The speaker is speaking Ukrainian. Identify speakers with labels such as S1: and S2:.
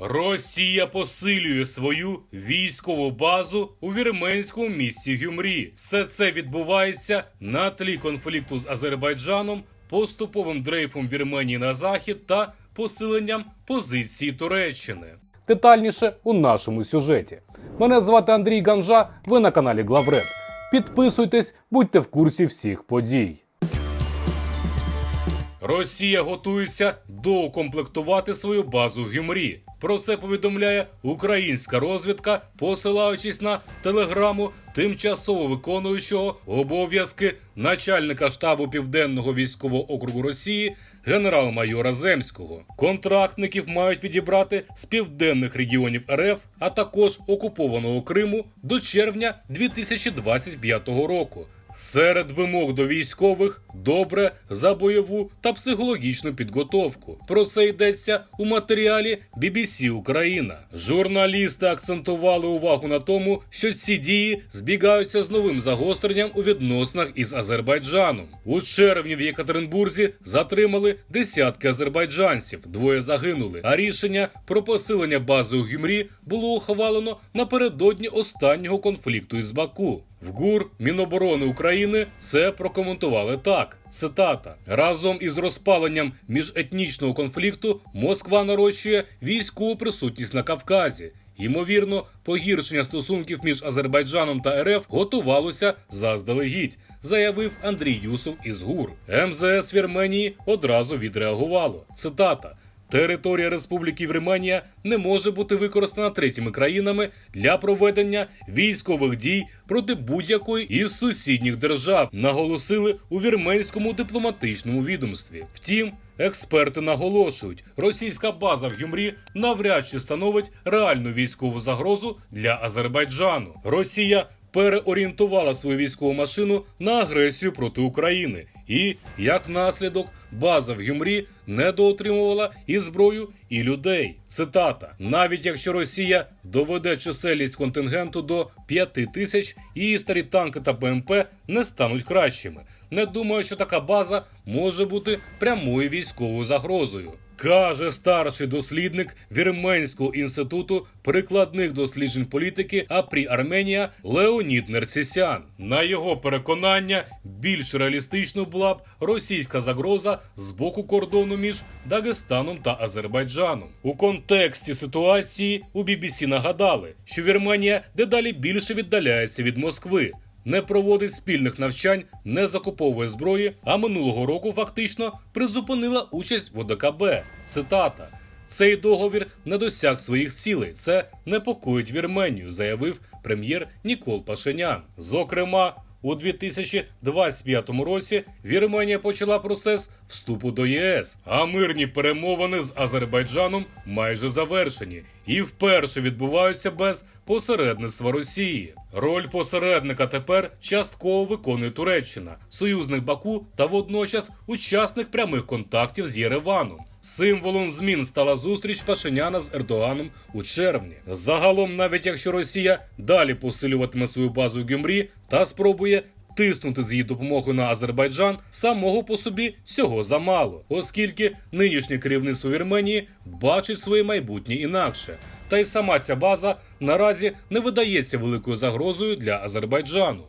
S1: Росія посилює свою військову базу у вірменському місті Гюмрі. Все це відбувається на тлі конфлікту з Азербайджаном, поступовим дрейфом Вірменії на захід та посиленням позиції Туреччини. Детальніше у нашому сюжеті. Мене звати Андрій Ганжа. Ви на каналі Главред. Підписуйтесь, будьте в курсі всіх подій. Росія готується доукомплектувати свою базу в Гюмрі. Про це повідомляє українська розвідка, посилаючись на телеграму тимчасово виконуючого обов'язки начальника штабу Південного військового округу Росії генерал-майора Земського. Контрактників мають відібрати з південних регіонів РФ, а також окупованого Криму до червня 2025 року. Серед вимог до військових добре за бойову та психологічну підготовку. Про це йдеться у матеріалі BBC Україна. Журналісти акцентували увагу на тому, що ці дії збігаються з новим загостренням у відносинах із Азербайджаном. У червні в Єкатеринбурзі затримали десятки азербайджанців, двоє загинули. А рішення про посилення бази у Гюмрі було ухвалено напередодні останнього конфлікту із Баку. В ГУР Міноборони України це прокоментували так: цитата: разом із розпаленням міжетнічного конфлікту Москва нарощує військову присутність на Кавказі. Ймовірно, погіршення стосунків між Азербайджаном та РФ готувалося заздалегідь, заявив Андрій Юсов із ГУР. МЗС Вірменії одразу відреагувало. Цитата. Територія Республіки Вірменія не може бути використана третіми країнами для проведення військових дій проти будь-якої із сусідніх держав, наголосили у вірменському дипломатичному відомстві. Втім, експерти наголошують, російська база в Гюмрі навряд чи становить реальну військову загрозу для Азербайджану. Росія переорієнтувала свою військову машину на агресію проти України, і як наслідок база в Гюмрі недоотримувала і зброю, і людей. Цитата: навіть якщо Росія доведе чисельність контингенту до 5 тисяч, її старі танки та БМП не стануть кращими. Не думаю, що така база може бути прямою військовою загрозою. Каже старший дослідник Вірменського інституту прикладних досліджень політики АПРІ Арменія Леонід Нерцісян. На його переконання, більш реалістично була б російська загроза з боку кордону між Дагестаном та Азербайджаном. У контексті ситуації у BBC нагадали, що Вірменія дедалі більше віддаляється від Москви не проводить спільних навчань, не закуповує зброї, а минулого року фактично призупинила участь в ОДКБ. Цитата. Цей договір не досяг своїх цілей. Це непокоїть Вірменію, заявив прем'єр Нікол Пашинян. Зокрема, у 2025 році Вірменія почала процес вступу до ЄС, а мирні перемовини з Азербайджаном майже завершені і вперше відбуваються без посередництва Росії. Роль посередника тепер частково виконує Туреччина, союзник Баку та водночас учасник прямих контактів з Єреваном. Символом змін стала зустріч Пашиняна з Ердоганом у червні. Загалом, навіть якщо Росія далі посилюватиме свою базу в Гюмрі та спробує тиснути з її допомогою на Азербайджан, самого по собі цього замало, оскільки нинішнє керівництво Вірменії бачить своє майбутнє інакше. Та й сама ця база наразі не видається великою загрозою для Азербайджану.